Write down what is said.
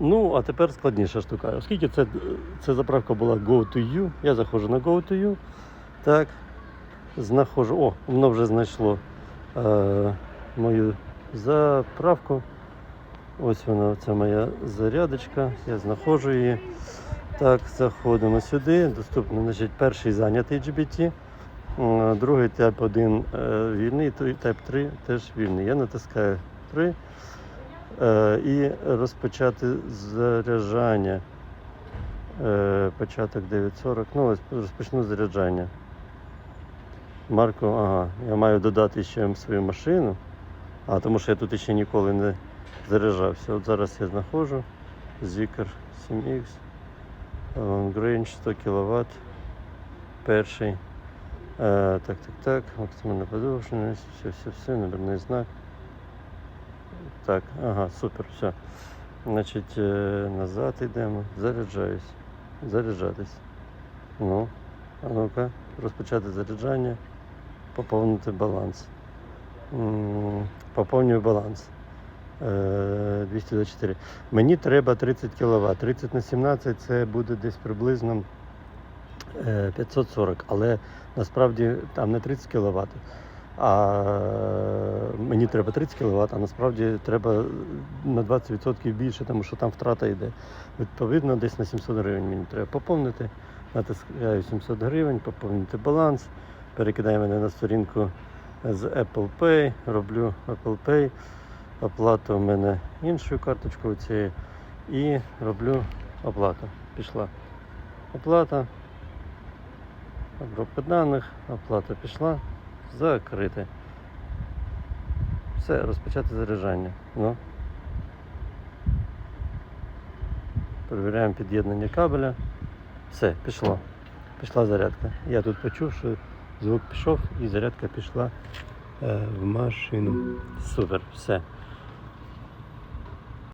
Ну, а тепер складніша штука. Оскільки це, це заправка була Go to You, я заходжу на Go to You. Так, знаходжу. О, воно вже знайшло е, мою заправку. Ось вона, це моя зарядочка. Я знаходжу її. Так, заходимо сюди. Доступно, значить, перший зайнятий GBT. Другий тайп 1 е, вільний, тайп 3 теж вільний. Я натискаю 3 е, і розпочати заряджання. Е, початок 9.40. Ну, ось розпочну заряджання. Марко, ага, я маю додати ще свою машину. А, тому що я тут ще ніколи не заряджався. От зараз я знаходжу Zikr 7X. Long range 100 кВт. Перший. Е, так, так, так. Максимальна подовженість. Все, все, все, номерний знак. Так, ага, супер, все. Значить, е, назад йдемо. Заряджаюсь. Заряджатись. Ну, а ну-ка, розпочати заряджання, поповнити баланс. Поповнюю баланс. Е, 224. Мені треба 30 кВт. 30 на 17 це буде десь приблизно е, 540, але насправді там не 30 кВт. А мені треба 30 кВт, а насправді треба на 20% більше, тому що там втрата йде. Відповідно, десь на 700 гривень мені треба поповнити. Натискаю 700 гривень, поповнити баланс. Перекидаю мене на сторінку з Apple Pay, роблю Apple Pay, оплата у мене іншою карточкою цією і роблю оплату. Пішла. Оплата. Обробка даних, оплата пішла. Закрити. Все, розпочати заряджання. Ну. Перевіряємо під'єднання кабеля. Все, пішло. Пішла зарядка. Я тут почув, що звук пішов і зарядка пішла е, в машину. Супер, все.